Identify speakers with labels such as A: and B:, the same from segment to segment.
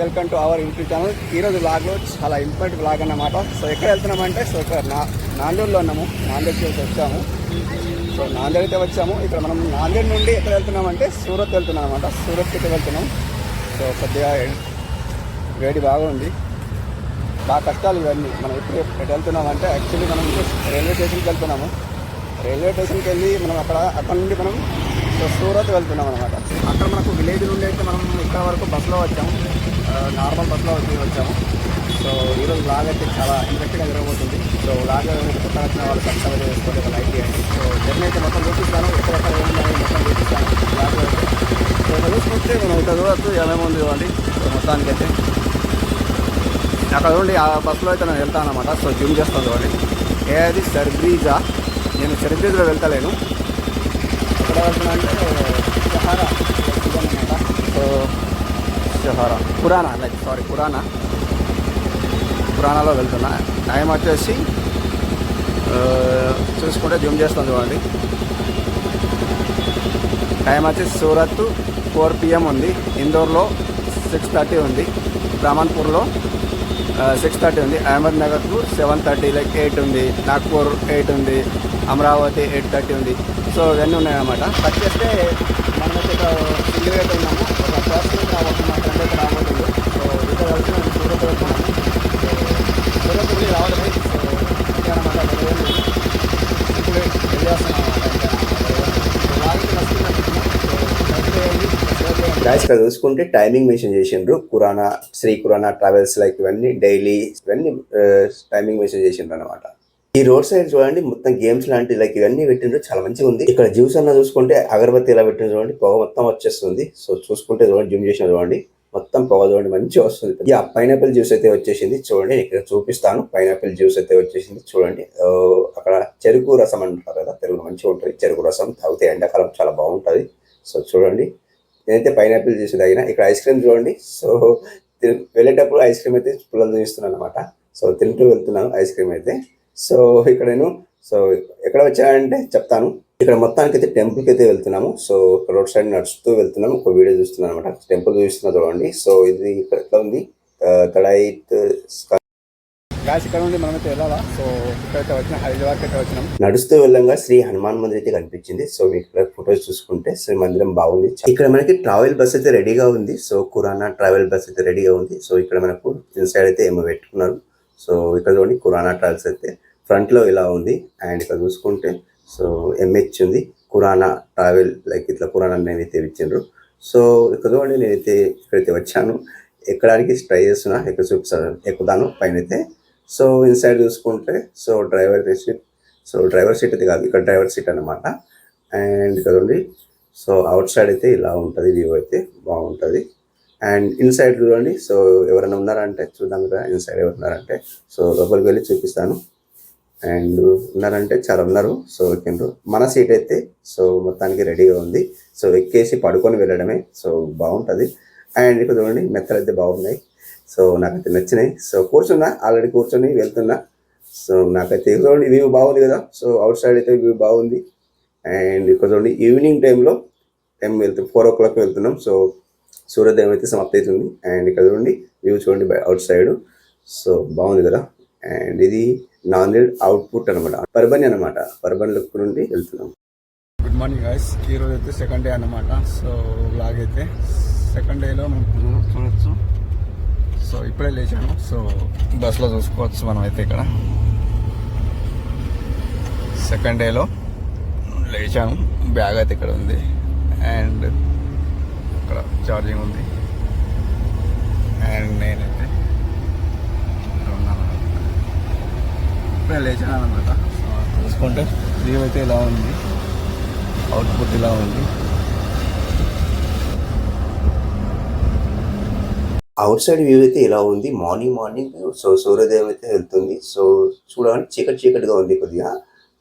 A: Welcome to our YouTube channel. ఈరోజు బ్లాగ్లో చాలా ఇంపార్టెంట్ బ్లాగ్ అన్నమాట. సో ఎక్కడ వెళ్తున్నామంటే సో ఇక్కడ నా నాందేడ్లో ఉన్నాము. నాందేడ్కి వచ్చాము. సో నాందేడ్ అయితే వచ్చాము. ఇక్కడ మనం నాందేడ్ నుండి ఎక్కడ వెళ్తున్నామంటే సూరత్ వెళ్తున్నాం అనమాట సూరత్కి అయితే వెళ్తున్నాం. సో కొద్దిగా వేడి బాగా ఉంది. బాగా కష్టాలు ఇవన్నీ. మనం ఎప్పుడు ఎక్కడ వెళ్తున్నామంటే యాక్చువల్లీ మనం రైల్వే స్టేషన్కి వెళ్తున్నాము. రైల్వే స్టేషన్కి వెళ్ళి మనం అక్కడ అక్కడ నుండి మనం సో సూరత్ వెళ్తున్నాం అనమాట అక్కడ మనకు విలేజ్ నుండి అయితే మనం ఇక్కడ వరకు బస్సులో వచ్చాము. నార్మల్ బస్సులో వచ్చి వచ్చాము. సో ఈరోజు లాగ్ అయితే చాలా ఇంట్రెస్ట్గా జరగబోతుంది. సో లాగ్ కొత్త వచ్చిన వాళ్ళు సబ్స్క్రైబ్ చేసుకోండి ఒక లైక్ చేయండి. సో జర్నీ అయితే మొత్తం చూపిస్తాను. ఎక్కడెక్కడ ఏమున్నాయి మొత్తం చూపిస్తాను. లాగ్ అయితే. సో ఇక్కడ చూసుకుంటే మనం ఇక్కడ చూడవచ్చు ఏమేమి ఉంది చూడండి సో మొత్తానికి అయితే అక్కడ ఉండి ఆ బస్సులో అయితే నేను వెళ్తాను అనమాట సో జిమ్ చేస్తాను చూడండి. ఏది? సర్బీజా. నేను సర్బీజ్లో వెళ్తలేను. ఎక్కడ వెళ్తున్నా అంటే so Sahara Purana like sorry Purana. పురాణాలో వెళ్తున్నా. టైం వచ్చేసి చూసుకుంటే జిమ్ చేస్తాను చూడండి. టైం వచ్చేసి సూరత్ ఫోర్ పిఎం ఉంది. ఇందోర్లో సిక్స్ థర్టీ ఉంది. రామన్పూర్లో సిక్స్ థర్టీ ఉంది. అహ్మద్నగర్కు సెవెన్ థర్టీ లైక్ ఎయిట్ ఉంది. నాగ్పూర్ ఎయిట్ ఉంది. అమరావతి ఎయిట్ థర్టీ ఉంది. సో ఇవన్నీ ఉన్నాయన్నమాట. కట్ చేస్తే ఒక సింగిల్ అయితే ఉన్నాము. ఒక పర్సన్ రాబోతుంది మా ఫ్రెండ్ అయితే రాబోతుంది. సో ఇక్కడ వెళ్తే మేము సూరత్ వెళ్తున్నాము సూరత్ వెళ్ళి రావాలి సో ఇంకా అనమాట ఇప్పుడు వెళ్ళేస్తున్నాం
B: గాయస్ ఇక్కడ చూసుకుంటే టైమింగ్ మెన్షన్ చేసిండ్రు. కురానా శ్రీ కురానా ట్రావెల్స్ లైక్ ఇవన్నీ డైలీ ఇవన్నీ uh, టైమింగ్ మెన్షన్ చేసిండ్రు అనమాట ఈ రోడ్ సైడ్ చూడండి మొత్తం గేమ్స్ లాంటి లైక్ ఇవన్నీ పెట్టిండ్రు చాలా మంచిగా ఉంది. ఇక్కడ జ్యూస్ అన్న చూసుకుంటే అగరబత్తి ఎలా పెట్టిండ్రు చూడండి పొగ మొత్తం వచ్చేస్తుంది. సో చూసుకుంటే చూడండి జిమ్ చేసిన చూడండి మొత్తం పొగ చూడండి మంచిగా వస్తుంది. యా పైనాపిల్ జ్యూస్ అయితే వచ్చేసింది చూడండి ఇక్కడ చూపిస్తాను. పైనాపిల్ జ్యూస్ అయితే వచ్చేసింది చూడండి. అక్కడ చెరుకు రసం అంటారు కదా తెలుగు మంచిగా ఉంటుంది. చెరుకు రసం తాగితే ఎండాకాలం చాలా బాగుంటుంది. సో చూడండి నేనైతే పైనాపిల్ జ్యూస్ తాగిన ఇక్కడ ఐస్ క్రీమ్ చూడండి. సో వెళ్ళేటప్పుడు ఐస్ క్రీమ్ అయితే పిల్లలు చూపిస్తున్నాను అనమాట సో తింటూ వెళ్తున్నాను ఐస్ క్రీమ్ అయితే. సో ఇక్కడ నేను సో ఎక్కడ వచ్చానంటే చెప్తాను. ఇక్కడ మొత్తానికి అయితే టెంపుల్కి అయితే వెళ్తున్నాము. సో రోడ్ సైడ్ నడుస్తూ వెళ్తున్నాము. ఒక వీడియో చూస్తున్నాను అనమాట టెంపుల్ చూస్తున్నా చూడండి. సో ఇది ఇక్కడ ఎట్లా ఉంది? తడైత్
A: గాయస్ ఇక్కడ నుండి మనమైతే వెళ్ళాలా? సో ఇక్కడైతే వచ్చిన హైదరాబాద్కి అయితే వచ్చినాం.
B: నడుస్తూ వెళ్ళంగా శ్రీ హనుమాన్ మందిర్ అయితే కనిపించింది. సో మీకు ఇక్కడ ఫొటోస్ చూసుకుంటే శ్రీ మందిరం బాగుంది. ఇక్కడ మనకి ట్రావెల్ బస్ అయితే రెడీగా ఉంది. సో కురానా ట్రావెల్ బస్ అయితే రెడీగా ఉంది. సో ఇక్కడ మనకు ఇన్సైడ్ అయితే ఏమో పెట్టుకున్నారు. సో ఇక్కడ చూడండి కురానా ట్రావెల్స్ అయితే ఫ్రంట్లో ఇలా ఉంది అండ్ ఇక్కడ చూసుకుంటే సో ఎంహెచ్ ఉంది. కురానా ట్రావెల్ లైక్ ఇట్లా కురానా నేనైతే ఇచ్చిండ్రు. సో ఇక్కడ చూడండి నేనైతే ఇక్కడైతే వచ్చాను. ఎక్కడానికి ట్రై చేస్తున్నా ఎక్కడ చూపిస్తాను ఎక్కుదాను పైన అయితే సో ఇన్సైడ్ చూసుకుంటే so driver seat so driver seat అయితే కాదు ఇక్కడ డ్రైవర్ సీట్ అన్నమాట. అండ్ ఇక్కడ సో అవుట్ సైడ్ అయితే ఇలా ఉంటుంది వ్యూ అయితే బాగుంటుంది. అండ్ ఇన్సైడ్ చూడండి సో ఎవరైనా ఉన్నారంటే చూద్దాం కదా ఇన్సైడ్ ఎవరు ఉన్నారంటే సో లోపలికి వెళ్ళి చూపిస్తాను. అండ్ ఉన్నారంటే చాలా ఉన్నారు. సో ఎక్కిండ్రు మన సీట్ అయితే సో మొత్తానికి రెడీగా ఉంది. సో ఎక్కేసి పడుకొని వెళ్ళడమే సో బాగుంటుంది. అండ్ ఇక్కడ చూడండి మెత్తలు అయితే బాగున్నాయి. సో నాకైతే నచ్చినాయి. సో కూర్చున్నా ఆల్రెడీ కూర్చొని వెళ్తున్నా. సో నాకైతే చూడండి వ్యూ బాగుంది కదా. సో అవుట్ సైడ్ అయితే వ్యూ బాగుంది. అండ్ ఇక్కడ చూడండి ఈవినింగ్ టైంలో టైం వెళ్తాం ఫోర్ ఓ క్లాక్ వెళ్తున్నాం. సో సూర్యోదయం అయితే సమాప్తి అవుతుంది. అండ్ ఇక్కడ చూడండి వ్యూ చూడండి అవుట్ సైడ్ సో బాగుంది కదా. అండ్ ఇది నాందేడ్ అవుట్పుట్ అనమాట పర్బన్ అనమాట పర్బన్ లుక్ నుండి వెళ్తున్నాం.
A: గుడ్ మార్నింగ్ గైస్ ఈరోజు అయితే సెకండ్ డే అన్నమాట. సో బ్లాగ్ అయితే సెకండ్ డేలో మనం చూడవచ్చు చూడొచ్చు సో ఇప్పుడే లేచాను సో బస్లో చూసుకోవచ్చు మనం అయితే ఇక్కడ సెకండ్ డేలో లేచాము. బ్యాగ్ అయితే ఇక్కడ ఉంది. అండ్ ఇక్కడ ఛార్జింగ్ ఉంది. అండ్ నేను ఇక్కడ ఉన్నాను ఇప్పుడే లేచాను అనమాట చూసుకుంటే వ్యూ అయితే ఇలా ఉంది. అవుట్పుట్ ఇలా ఉంది.
B: అవుట్ సైడ్ వ్యూ అయితే ఇలా ఉంది. మార్నింగ్ మార్నింగ్ సో సూర్యోదయం అయితే వెళ్తుంది. సో చూడడానికి చీకటి చీకటిగా ఉంది కొద్దిగా.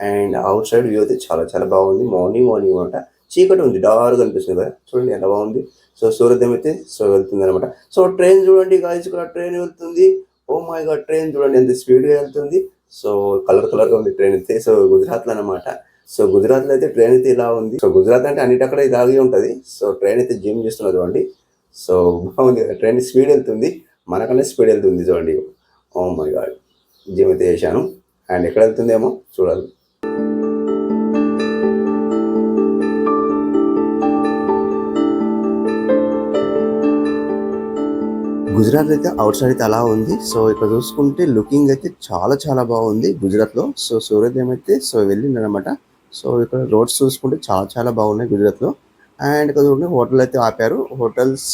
B: అండ్ అవుట్ సైడ్ వ్యూ అయితే చాలా చాలా బాగుంది. మార్నింగ్ మార్నింగ్ అనమాట. చీకటి ఉంది. డార్క్ అనిపిస్తుంది కదా. చూడండి ఎలా బాగుంది. సో సూర్యోదయం అయితే సో వెళ్తుంది అనమాట సో ట్రైన్ చూడండి గాయస్ ఇక్కడ ట్రైన్ వెళ్తుంది. ఓ మై గాడ్ ట్రైన్ చూడండి ఎంత స్పీడ్గా వెళ్తుంది. సో కలర్ కలర్గా ఉంది ట్రైన్ అయితే. సో గుజరాత్లో అనమాట సో గుజరాత్లో అయితే ట్రైన్ అయితే ఇలా ఉంది. సో గుజరాత్ అంటే అన్నిటి అక్కడ ఆగి ఉంటుంది. సో ట్రైన్ అయితే జిమ్ చేస్తున్నారు చూడండి. సో బాగుంది ట్రైన్ స్పీడ్ వెళ్తుంది. మనకన్నా స్పీడ్ వెళ్తుంది చూడండి. Oh my God. జిమ్ అయితే చేశాను. అండ్ ఎక్కడ వెళ్తుందేమో చూడాలి. గుజరాత్ అయితే అవుట్ సైడ్ అయితే అలా ఉంది. సో ఇక్కడ చూసుకుంటే లుకింగ్ అయితే చాలా చాలా బాగుంది గుజరాత్లో సో సూర్యోదయం అయితే సో వెళ్ళిందనమాట సో ఇక్కడ రోడ్స్ చూసుకుంటే చాలా చాలా బాగున్నాయి గుజరాత్లో అండ్ ఇక్కడ చూడండి హోటల్ అయితే ఆపారు. హోటల్స్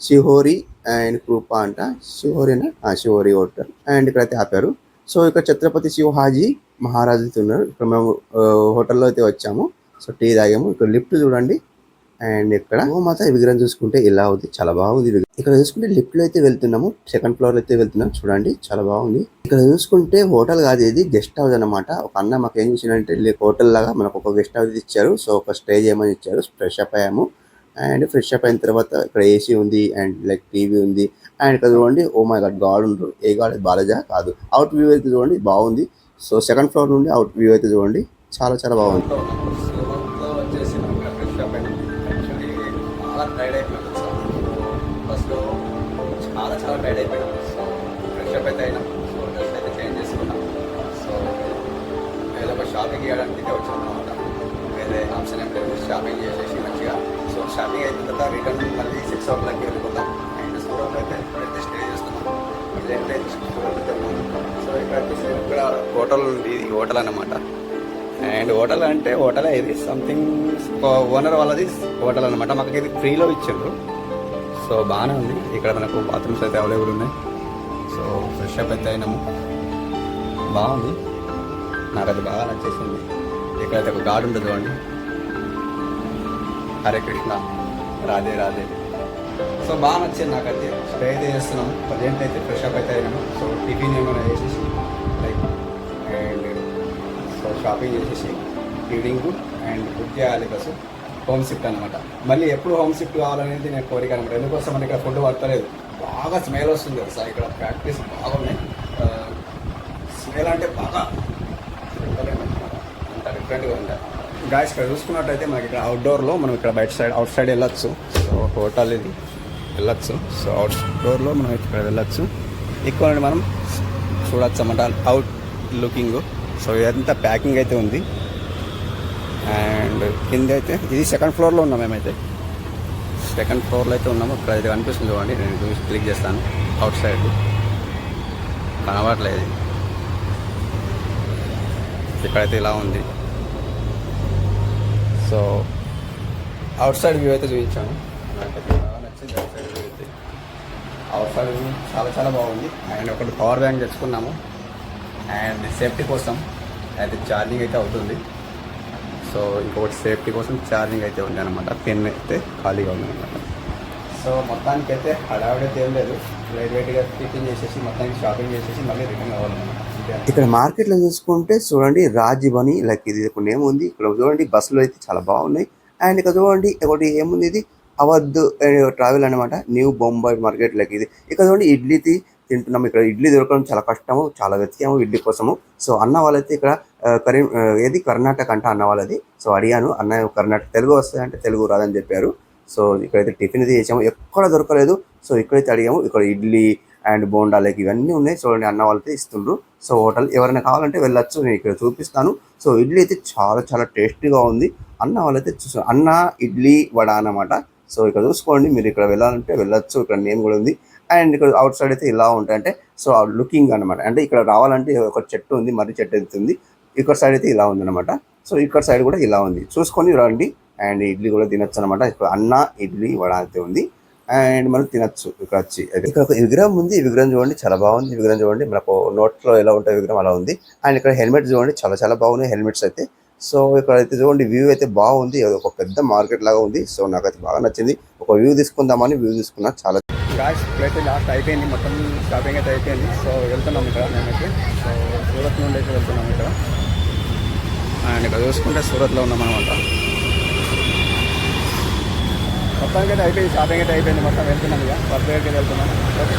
B: శిహోరి అండ్ కృపా అంట. శిహోరినా? ఆ, శిహోరి హోటల్. అండ్ ఇక్కడ అయితే ఆపారు. సో ఇక్కడ ఛత్రపతి శివహాజీ మహారాజు ఉన్నారు. ఇక్కడ మేము ఆ, హోటల్లో అయితే వచ్చాము. సో టీ తాగాము. ఇక్కడ లిఫ్ట్ చూడండి. అండ్ ఇక్కడ మాత విగ్రహం చూసుకుంటే ఇలా ఉంది? చాలా బాగుంది ఇక్కడ చూసుకుంటే లిఫ్ట్లో అయితే వెళ్తున్నాము సెకండ్ ఫ్లోర్ అయితే వెళ్తున్నాం. చూడండి చాలా బాగుంది. ఇక్కడ చూసుకుంటే హోటల్ కాదు ఇది గెస్ట్ హౌస్ అన్నమాట. ఒక అన్న మాకు ఏం చేసిందంటే హోటల్ లాగా మనకు ఒక గెస్ట్ హౌస్ ఇచ్చారు. సో ఒక స్టే చేయమని ఇచ్చారు. ఫ్రెష్ అప్ అయ్యాము. అండ్ ఫ్రెష్ అప్ అయిన తర్వాత ఇక్కడ ఏసీ ఉంది అండ్ లైక్ టీవీ ఉంది. అండ్ ఇక్కడ చూడండి ఓ మై గాడ్ గాడ్ ఉండరు. ఏ గాడ్ బాలజా కాదు. అవుట్ వ్యూ అయితే చూడండి బాగుంది. సో సెకండ్ ఫ్లోర్ నుండి అవుట్ వ్యూ అయితే చూడండి చాలా చాలా బాగుంది.
A: షాపింగ్ చేయడానికి అయితే అనమాట వేరే ఆప్షన్ ఏం లేదు షాపింగ్ చేసేసి మంచిగా సో షాపింగ్ అయిన తర్వాత రిటర్న్ మళ్ళీ సిక్స్ ఓ క్లాక్కి వెళ్ళిపోతాం అండ్ సూరత్లో అయితే ఇప్పుడైతే స్టే చేస్తున్నాం ఇదేంటే సూరత్ అయితే సో ఇక్కడ వచ్చేసి ఇక్కడ హోటల్ ఉంది ఇది హోటల్ అన్నమాట. అండ్ హోటల్ అంటే హోటలే ఇది సంథింగ్ ఓనర్ వాళ్ళది హోటల్ అనమాట మాకు ఇది ఫ్రీలో ఇచ్చిండ్రు సో బాగానే ఉంది. ఇక్కడ మనకు బాత్రూమ్స్ అయితే అవైలబుల్ ఉన్నాయి. సో ఫ్రెష్ అప్ అయితే అయినాము. బాగుంది. నాకు అది బాగా నచ్చేసింది. ఇక్కడైతే ఒక గార్డ్ ఉంటుంది చూడండి. హరే కృష్ణ రాధే రాధే. సో బాగా నచ్చింది నాకైతే. స్టే అయితే చేస్తున్నాం. ప్రజెంట్ అయితే ఫ్రెష్ అప్ అయితే అయినాము. సో టిఫిన్ ఏమైనా చేసేసి లైక్ అండ్ సో షాపింగ్ చేసేసి ఈవినింగ్ అండ్ బుక్ చేయాలి బస్సు హోమ్ షిఫ్ట్ అనమాట మళ్ళీ ఎప్పుడు హోమ్ షిఫ్ట్ కావాలనేది నేను కోరిక అనమాట ఎందుకోసం అంటే ఇక్కడ ఫుడ్ పడతలేదు బాగా స్మెల్ వస్తుంది సార్ ఇక్కడ ప్రాక్టీస్ బాగున్నాయి. స్మెల్ అంటే బాగా అంత గాయస్ ఇక్కడ చూసుకున్నట్టయితే మనకి ఇక్కడ అవుట్డోర్లో మనం ఇక్కడ బయట సైడ్ అవుట్ సైడ్ వెళ్ళొచ్చు. సో హోటల్ ఇది. వెళ్ళొచ్చు. సో అవుట్ డోర్లో మనం ఇక్కడ వెళ్ళొచ్చు. ఎక్కువ మనం చూడొచ్చు అన్నమాట అవుట్ లుకింగ్ సో ఇదంతా ప్యాకింగ్ అయితే ఉంది. అండ్ కింద అయితే ఇది సెకండ్ ఫ్లోర్లో ఉన్నాం మేమైతే. సెకండ్ ఫ్లోర్లో అయితే ఉన్నాము. ఇక్కడ అయితే కనిపిస్తుంది చూడండి. నేను చూసి క్లిక్ చేస్తాను. అవుట్ సైడ్ కనబడలేదు ఇక్కడైతే ఇలా ఉంది. సో అవుట్ సైడ్ వ్యూ అయితే చూపించాను. నాకైతే బాగా నచ్చింది అవుట్ సైడ్ వ్యూ అయితే. అవుట్ సైడ్ వ్యూ చాలా చాలా బాగుంది. అండ్ ఒకటి పవర్ బ్యాంక్ తెచ్చుకున్నాము. అండ్ సేఫ్టీ కోసం అయితే ఛార్జింగ్ అయితే అవుతుంది. సో ఇంకొకటి సేఫ్టీ కోసం ఛార్జింగ్ అయితే ఉంది అనమాట పెన్ అయితే ఖాళీగా ఉంది అనమాట సో మొత్తానికి అయితే హడావిడైతే ఏం లేదు. లైట్ వెయిట్గా టిఫిన్ చేసేసి మొత్తానికి షాపింగ్ చేసేసి మళ్ళీ రిటర్న్ అవ్వాలన్నమాట
B: ఇక్కడ మార్కెట్లో చూసుకుంటే చూడండి రాజీవ్ అని లైక్ ఇది ఒక నేమ్ ఉంది. ఇక్కడ చూడండి బస్సులు అయితే చాలా బాగున్నాయి. అండ్ ఇక్కడ చూడండి ఒకటి ఏముంది ఇది? అవధ్ ట్రావెల్ అనమాట న్యూ బొంబాయి మార్కెట్ లైక్ ఇది. ఇక్కడ చూడండి ఇడ్లీ తింటున్నాం ఇక్కడ ఇడ్లీ దొరకడం చాలా కష్టము చాలా వెతికాము ఇడ్లీ కోసము. సో అన్న వాళ్ళైతే ఇక్కడ కరీం ఏది? కర్ణాటక అంట అన్న వాళ్ళది. సో అడిగాను అన్న కర్ణాటక తెలుగు వస్తాయంటే తెలుగు రాదని చెప్పారు. సో ఇక్కడైతే టిఫిన్ అయితే చేసాము. ఎక్కడ దొరకలేదు. సో ఇక్కడైతే అడిగాము ఇక్కడ ఇడ్లీ అండ్ బోండా లైక్ ఇవన్నీ ఉన్నాయి. చూడండి అన్న వాళ్ళైతే ఇస్తుండ్రు. సో హోటల్ ఎవరైనా కావాలంటే వెళ్ళొచ్చు నేను ఇక్కడ చూపిస్తాను. సో ఇడ్లీ అయితే చాలా చాలా టేస్టీగా ఉంది. అన్న వాళ్ళైతే చూసాను అన్న ఇడ్లీ వడ అన్నమాట. సో ఇక్కడ చూసుకోండి మీరు ఇక్కడ వెళ్ళాలంటే వెళ్ళొచ్చు. ఇక్కడ నేమ్ కూడా ఉంది. అండ్ ఇక్కడ అవుట్ సైడ్ అయితే ఇలా ఉంటాయి అంటే సో లుకింగ్ అన్నమాట. అంటే ఇక్కడ రావాలంటే ఒక చెట్టు ఉంది మర్రి చెట్టు అయితే ఉంది. ఇక్కడ సైడ్ అయితే ఇలా ఉంది అనమాట సో ఇక్కడ సైడ్ కూడా ఇలా ఉంది. చూసుకొని రండి. అండ్ ఇడ్లీ కూడా తినొచ్చు అనమాట ఇక్కడ అన్న ఇడ్లీ వడ అయితే ఉంది. అండ్ మనం తినొచ్చు ఇక్కడ వచ్చి. ఇక్కడ ఒక విగ్రహం ఉంది. విగ్రహం చూడండి చాలా బాగుంది. విగ్రహం చూడండి మనకు నోట్లో ఎలా ఉంటుంది విగ్రహం అలా ఉంది. అండ్ ఇక్కడ హెల్మెట్ చూడండి చాలా చాలా బాగున్నాయి హెల్మెట్స్ అయితే. సో ఇక్కడ అయితే చూడండి వ్యూ అయితే బాగుంది. అది ఒక పెద్ద మార్కెట్ లాగా ఉంది. సో నాకైతే బాగా నచ్చింది. ఒక వ్యూ తీసుకుందామని వ్యూ తీసుకున్నా. చాలా
A: గాయస్ ఇప్పుడైతే లాస్ట్ అయిపోయింది. మొత్తం షాపింగ్ అయితే అయిపోయింది. సో వెళ్తున్నాం ఇక్కడ మేమైతే. సో సూరత్ నుండి అయితే వెళ్తున్నాం ఇక్కడ. అండ్ ఇక్కడ చూసుకుంటే సూరత్లో ఉన్నాం అనమాట మొత్తానికి అయితే అయిపోయింది షాపింగ్ అయితే అయిపోయింది మొత్తం వెళ్తున్నాను ఇక. వర్క్ దగ్గరికి వెళ్తున్నాను ఓకే